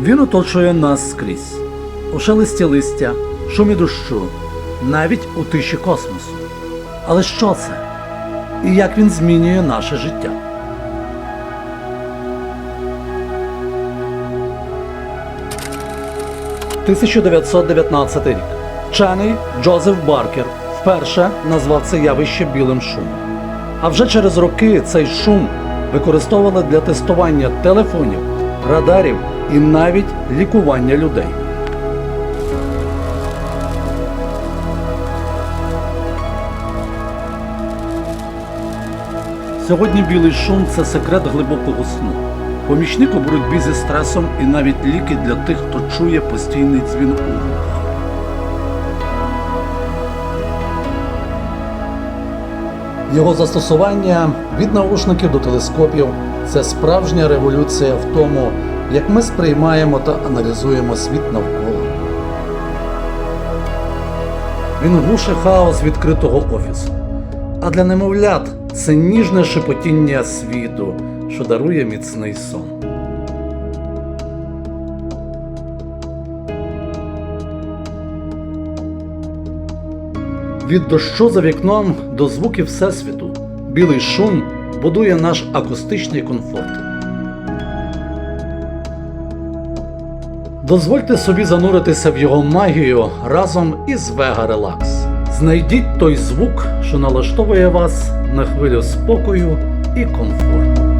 Він оточує нас скрізь. У шелесті листя, шумі дощу, навіть у тиші космосу. Але що це? І як він змінює наше життя? «1919 рік. Вчений Джозеф Баркер вперше назвав це явище білим шумом. А вже через роки цей шум використовували для тестування телефонів, радарів і навіть лікування людей. Сьогодні білий шум це секрет глибокого сну, помічник у боротьбі зі стресом і навіть ліки для тих, хто чує постійний дзвін у вухах. Його застосування від наушників до телескопів це справжня революція в тому, як ми сприймаємо та аналізуємо світ навколо. Він глушить хаос відкритого офісу. А для немовлят це ніжне шепотіння світу, що дарує міцний сон. Від дощу за вікном до звуків Всесвіту білий шум будує наш акустичний комфорт. Дозвольте собі зануритися в його магію разом із Vega Relax. Знайдіть той звук, що налаштовує вас на хвилю спокою і комфорту.